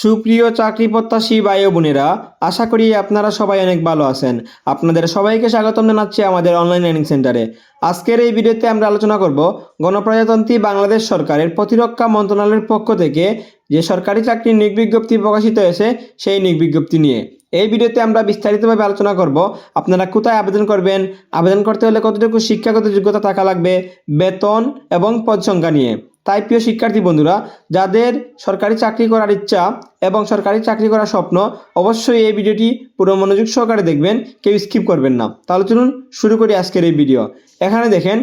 সুপ্রিয় চাকরি প্রত্যাশী ভাই বোনেরা, আশা করি আপনারা সবাই অনেক ভালো আছেন। আপনাদের সবাইকে স্বাগতম জানাচ্ছি আমাদের অনলাইন লার্নিং সেন্টারে আজকের এই ভিডিওতে আমরা আলোচনা করব গণপ্রজাতন্ত্রী বাংলাদেশ সরকারের প্রতিরক্ষা মন্ত্রণালয়ের পক্ষ থেকে যে সরকারি চাকরির নিয়োগ বিজ্ঞপ্তি প্রকাশিত হয়েছে, সেই নিয়োগ বিজ্ঞপ্তি নিয়ে। এই ভিডিওতে আমরা বিস্তারিতভাবে আলোচনা করব, আপনারা কোথায় আবেদন করবেন, আবেদন করতে হলে কতটুকু শিক্ষাগত যোগ্যতা থাকা লাগবে, বেতন এবং পদ সংখ্যা নিয়ে। তাই প্রিয় শিক্ষার্থী বন্ধুরা, যাদের সরকারি চাকরি করার ইচ্ছা এবং সরকারি চাকরি করার স্বপ্ন, অবশ্যই এই ভিডিওটি পুরো মনোযোগ সহকারে দেখবেন, কেউ স্কিপ করবেন না। তাহলে চলুন শুরু করি আজকের এই ভিডিও। এখানে দেখেন,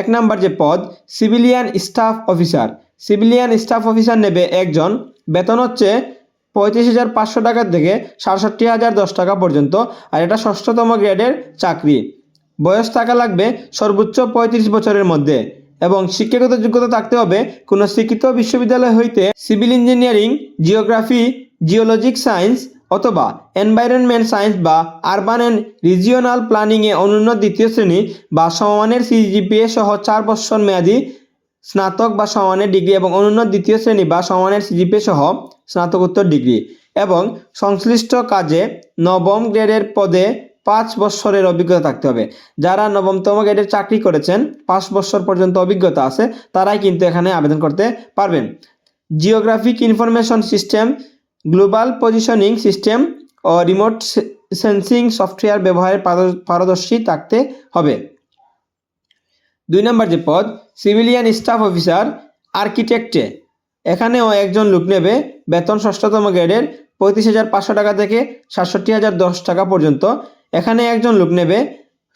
এক নাম্বার যে পদ civilian staff officer civilian staff officer নেবে একজন, বেতন হচ্ছে পঁয়ত্রিশ হাজার পাঁচশো টাকা থেকে সাতষট্টি হাজার দশ টাকা পর্যন্ত, আর এটা ষষ্ঠতম গ্রেডের চাকরি। বয়স থাকা লাগবে সর্বোচ্চ পঁয়ত্রিশ বছরের মধ্যে। এবং শিক্ষাগত যোগ্যতা থাকতে হবে কোনো শিক্ষিত বিশ্ববিদ্যালয় হইতে civil engineering, geography, geologic science অথবা এনভায়রনমেন্ট সায়েন্স বা আরবান অ্যান্ড রিজিওনাল প্ল্যানিংয়ে অনুন্নত দ্বিতীয় শ্রেণি বা সমমানের সিজিপিএ সহ চার বছর মেয়াদী স্নাতক বা সমানের ডিগ্রি এবং অনুন্নত দ্বিতীয় শ্রেণি বা সমানের সিজিপিএ সহ স্নাতকোত্তর ডিগ্রি এবং সংশ্লিষ্ট কাজে নবম গ্রেডের পদে পাঁচ বছরের অভিজ্ঞতা থাকতে হবে। যারা নবমতম গ্রেডের চাকরি করেছেন, পাঁচ বছর পর্যন্ত অভিজ্ঞতা আছে, তারাই কিন্তু এখানে আবেদন করতে পারবেন। Geographic information system global positioning system ও রিমোট সেন্সিং সফটওয়্যার ব্যবহারের পারদর্শী থাকতে হবে। দুই নম্বর যে পদ সিভিলিয়ান স্টাফ অফিসার আর্কিটেক্টে এখানেও একজন লোক নেবে বেতন ষষ্ঠতম গ্রেডের পঁয়ত্রিশ হাজার পাঁচশো টাকা থেকে সাতষট্টি হাজার দশ টাকা পর্যন্ত। এখানে একজন লোক নেবে।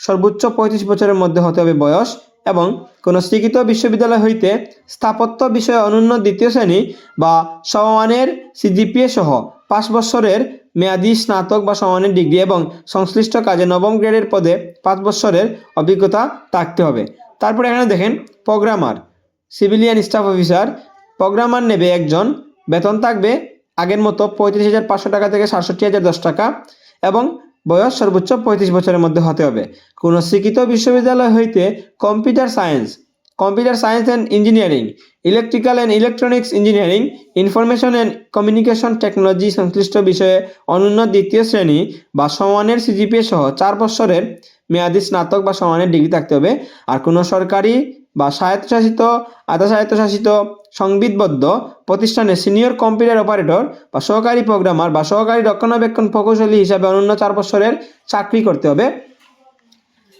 সর্বোচ্চ পঁয়ত্রিশ বছরের মধ্যে হতে হবে বয়স এবং কোনো স্বীকৃত বিশ্ববিদ্যালয় হইতে স্থাপত্য বিষয়ে অনুন্নত দ্বিতীয় শ্রেণি বা সমানের সিজিপিএ সহ পাঁচ বছরের মেয়াদি স্নাতক বা সমানের ডিগ্রি এবং সংশ্লিষ্ট কাজে নবম গ্রেডের পদে পাঁচ বছরের অভিজ্ঞতা থাকতে হবে। তারপরে এখানে দেখেন, programmer, civilian staff officer, programmer নেবে একজন, বেতন থাকবে আগের মতো পঁয়ত্রিশ হাজার পাঁচশো টাকা থেকে সাতষট্টি হাজার দশ টাকা এবং বয়স সর্বোচ্চ পঁয়ত্রিশ বছরের মধ্যে হতে হবে। কোনো শিক্ষিত বিশ্ববিদ্যালয় হইতে computer science computer science and engineering, electrical and electronics engineering, information and communication technology সংশ্লিষ্ট বিষয়ে অনুন্নত দ্বিতীয় শ্রেণি বা সমানের সিজিপিএ সহ চার বছরের মেয়াদি স্নাতক বা সমানের ডিগ্রি থাকতে হবে। আর কোনো সরকারি বা স্বায়ত্তশাসিত, আধা স্বায়ত্তশাসিত, সংবিদবদ্ধ প্রতিষ্ঠানে সিনিয়র কম্পিউটার অপারেটর বা সহকারী প্রোগ্রামার বা সহকারী রক্ষণাবেক্ষণ প্রকৌশলী হিসাবে অনন্য চার বছরের চাকরি করতে হবে।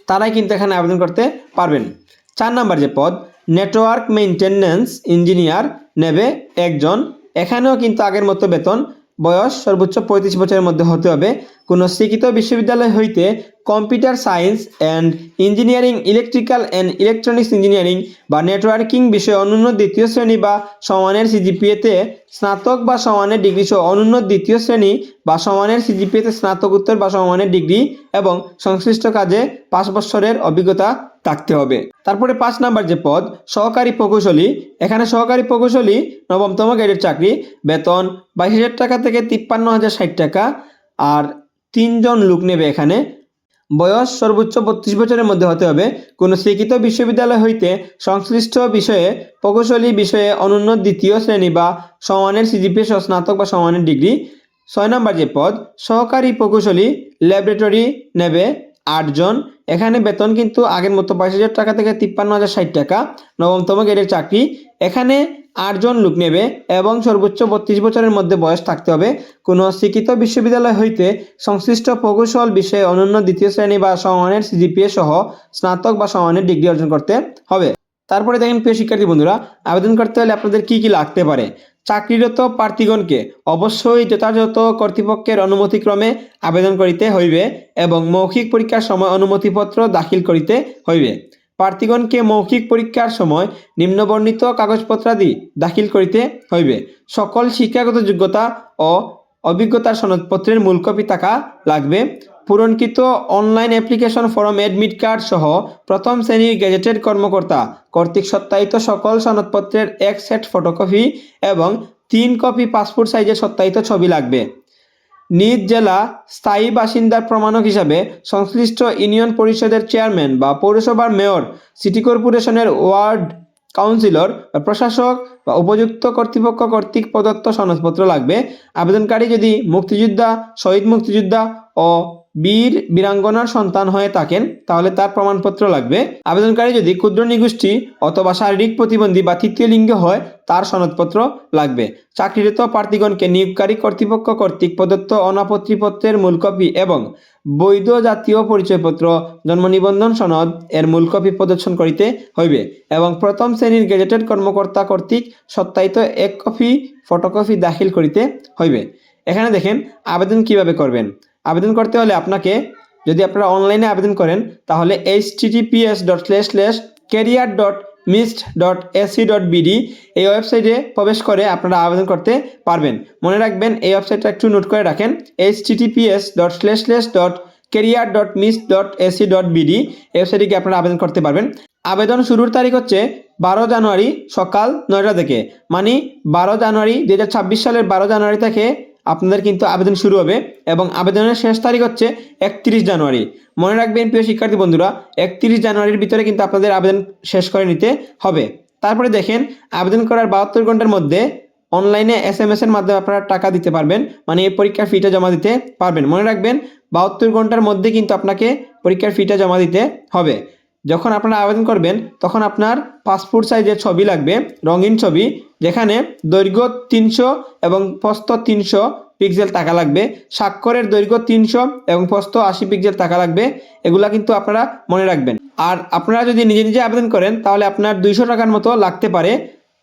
তারাই কিন্তু এখানে আবেদন করতে পারবেন। চার নাম্বার যে পদ, নেটওয়ার্ক মেইনটেনেন্স ইঞ্জিনিয়ার নেবে একজন। এখানেও কিন্তু আগের মতো বেতন, বয়স সর্বোচ্চ পঁয়ত্রিশ বছরের মধ্যে হতে হবে। কোনো শিক্ষিত বিশ্ববিদ্যালয় হইতে computer science and engineering, electrical and electronics engineering বা নেটওয়ার্কিং বিষয়ে অনুন্নত দ্বিতীয় শ্রেণি বা সমানের সিজিপিএতে স্নাতক বা সমানের ডিগ্রি সহ অনুন্নত দ্বিতীয় শ্রেণি বা সমানের সিজিপিএতে স্নাতকোত্তর বা সমানের ডিগ্রি এবং সংশ্লিষ্ট কাজে পাঁচ বছরের অভিজ্ঞতা থাকতে হবে। তারপরে পাঁচ নাম্বার যে পদ, সহকারী প্রকৌশলী। এখানে সহকারী প্রকৌশলী, নবমতম গ্রেডের চাকরি, বেতন বাইশ হাজার টাকা থেকে তিপ্পান্ন হাজার ষাট টাকা। আর তিনজন লোক নেবে এখানে। বয়স সর্বোচ্চ বত্রিশ বছরের মধ্যে হতে হবে। কোনো শিক্ষিত বিশ্ববিদ্যালয় হইতে সংশ্লিষ্ট বিষয়ে, প্রকৌশলী বিষয়ে অনুন্নত দ্বিতীয় শ্রেণি বা সমানের সিজিপিএস স্নাতক বা সমানের ডিগ্রি। ছয় নম্বর যে পদ, সহকারী প্রকৌশলী, ল্যাবরেটরি নেবে আটজন। এখানে বেতন কিন্তু আগের মতো বাইশ হাজার টাকা থেকে তিপ্পান্ন হাজার ষাট টাকা, নবমতম গ্রেডের চাকরি। এখানে আটজন লোক নেবে এবং সর্বোচ্চ বত্রিশ বছরের মধ্যে বয়স থাকতে হবে। কোনো শিক্ষিত বিশ্ববিদ্যালয় হইতে সংশ্লিষ্ট প্রকৌশল বিষয়ে অনন্য দ্বিতীয় শ্রেণি বা সমানের সিজিপিএ সহ স্নাতক বা সমানের ডিগ্রি অর্জন করতে হবে। তারপরে দেখেন প্রিয় শিক্ষার্থী বন্ধুরা, আবেদন করতে হলে আপনাদের কি কি লাগতে পারে? চাকরিরত প্রার্থীগণকে অবশ্যই যথাযথ কর্তৃপক্ষের অনুমতিক্রমে আবেদন করিতে হইবে এবং মৌখিক পরীক্ষার সময় অনুমতিপত্র দাখিল করিতে হইবে। প্রার্থীগণকে মৌখিক পরীক্ষার সময় নিম্নবর্ণিত কাগজপত্রাদি দাখিল করিতে হইবে। সকল শিক্ষাগত যোগ্যতা ও অভিজ্ঞতার সনদপত্রের মূল কপি থাকা লাগবে। পূরণকৃত online application form admit card সহ প্রথম শ্রেণির গেজেটেড কর্মকর্তা কর্তৃক সত্যায়িত সকল সনদপত্রের এক সেট ফটোকপি এবং তিন কপি পাসপোর্ট সাইজের সত্যায়িত ছবি লাগবে। নিজ জেলা স্থায়ী বাসিন্দার প্রমাণক হিসাবে সংশ্লিষ্ট ইউনিয়ন পরিষদের চেয়ারম্যান বা পৌরসভার মেয়র, সিটি কর্পোরেশনের ওয়ার্ড কাউন্সিলর বা প্রশাসক বা উপযুক্ত কর্তৃপক্ষ কর্তৃক প্রদত্ত সনদপত্র লাগবে। আবেদনকারী যদি মুক্তিযোদ্ধা, শহীদ মুক্তিযোদ্ধা ও বীর বীরাঙ্গনার সন্তান হয়ে থাকেন, তাহলে তার প্রমাণপত্র লাগবে। আবেদনকারী যদি ক্ষুদ্র নিগোষ্ঠী অথবা শারীরিক প্রতিবন্ধী বা তৃতীয় লিঙ্গ হয়, তার সনদপত্র লাগবে। চাকরিরত প্রার্থীগণকে নিয়োগকারী কর্তৃপক্ষ কর্তৃক প্রদত্ত অনাপত্তিপত্রের মূল কপি এবং বৈধ জাতীয় পরিচয়পত্র জন্ম নিবন্ধন সনদ এর মূল কপি প্রদর্শন করিতে হইবে এবং প্রথম শ্রেণির গেজেটেড কর্মকর্তা কর্তৃক সত্যায়িত এক কপি ফটোকপি দাখিল করিতে হইবে। এখানে দেখেন, আবেদন কীভাবে করবেন? আবেদন করতে হলে আপনাকে যদি আপনারা অনলাইনে আবেদন করেন, তাহলে https dot slash slash career dot MIST dot AC dot BD এই ওয়েবসাইটে প্রবেশ করে আপনারা আবেদন করতে পারবেন। মনে রাখবেন, এই ওয়েবসাইটটা একটু নোট করে রাখেন https dot slash slash dot career dot MIST dot AC dot BD ওয়েবসাইটে গিয়ে আপনারা আবেদন করতে পারবেন। আবেদন শুরুর তারিখ হচ্ছে বারো জানুয়ারি সকাল নয়টা থেকে মানে বারো জানুয়ারি দু হাজার ছাব্বিশ সালের বারো জানুয়ারি থেকে আপনাদের কিন্তু আবেদন শুরু হবে এবং আবেদনের শেষ তারিখ হচ্ছে একত্রিশ জানুয়ারি। মনে রাখবেন, প্রিয় শিক্ষার্থী বন্ধুরা, একত্রিশ জানুয়ারির ভিতরে কিন্তু আপনাদের আবেদন শেষ করে নিতে হবে। তারপরে দেখেন, আবেদন করার বাহাত্তর ঘণ্টার মধ্যে অনলাইনে এস এম এর মাধ্যমে আপনারা টাকা দিতে পারবেন মানে এই পরীক্ষার ফিটা জমা দিতে পারবেন। মনে রাখবেন, বাহাত্তর ঘণ্টার মধ্যে কিন্তু আপনাকে পরীক্ষার ফিটা জমা দিতে হবে। যখন আপনারা আবেদন করবেন, তখন আপনার পাসপোর্ট সাইজের ছবি লাগবে, রঙিন ছবি, যেখানে দৈর্ঘ্য তিনশো এবং প্রস্থ তিনশো পিক্সেল টাকা লাগবে, স্বাক্ষরের দৈর্ঘ্য তিনশো এবং প্রস্থ আশি পিক্সেল টাকা লাগবে, এগুলা কিন্তু আপনারা মনে রাখবেন। আর আপনারা যদি নিজে নিজে আবেদন করেন, তাহলে আপনার দুইশো টাকার মতো লাগতে পারে।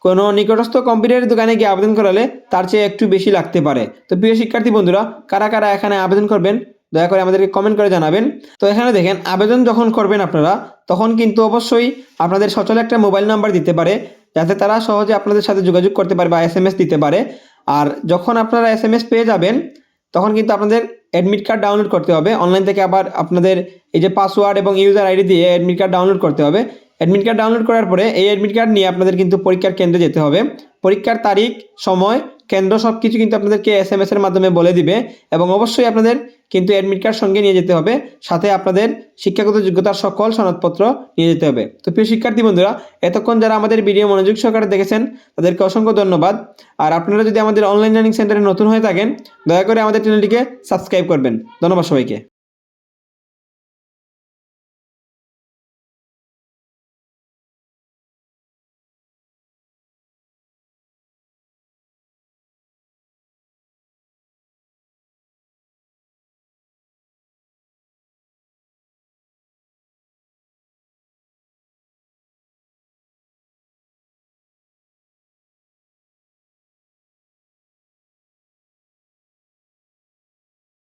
কোনো নিকটস্থ কম্পিউটারের দোকানে গিয়ে আবেদন করালে তার চেয়ে একটু বেশি লাগতে পারে। তো প্রিয় শিক্ষার্থী বন্ধুরা, কারা কারা এখানে আবেদন করবেন দয়া করে আমাদেরকে কমেন্ট করে জানাবেন। তো এখানে দেখেন, আবেদন যখন করবেন আপনারা, তখন কিন্তু অবশ্যই আপনাদের সচল একটা মোবাইল নাম্বার দিতে পারে, যাতে তারা সহজে আপনাদের সাথে যোগাযোগ করতে পারে বা এস দিতে পারে। আর যখন আপনারা এস পেয়ে যাবেন, তখন কিন্তু আপনাদের অ্যাডমিট কার্ড ডাউনলোড করতে হবে। অনলাইন থেকে আবার আপনাদের এই যে পাসওয়ার্ড এবং ইউজার আইডি দিয়ে অ্যাডমিট কার্ড ডাউনলোড করতে হবে। অ্যাডমিট কার্ড ডাউনলোড করার পরে এই অ্যাডমিট কার্ড নিয়ে আপনাদের কিন্তু পরীক্ষার কেন্দ্রে যেতে হবে। পরীক্ষার তারিখ, সময়, কেন্দ্র সব কিছু কিন্তু আপনাদেরকে এস এম এস এর মাধ্যমে বলে দিবে এবং অবশ্যই আপনাদের কিন্তু অ্যাডমিট কার্ড সঙ্গে নিয়ে যেতে হবে। সাথে আপনাদের শিক্ষাগত যোগ্যতার সকল সনদপত্র নিয়ে যেতে হবে। তো প্রিয় শিক্ষার্থী বন্ধুরা, এতক্ষণ যারা আমাদের ভিডিও মনোযোগ সহকারে দেখেছেন, তাদেরকে অসংখ্য ধন্যবাদ। আর আপনারা যদি আমাদের অনলাইন লার্নিং সেন্টারে নতুন হয়ে থাকেন, দয়া করে আমাদের চ্যানেলটিকে সাবস্ক্রাইব করবেন। ধন্যবাদ সবাইকে।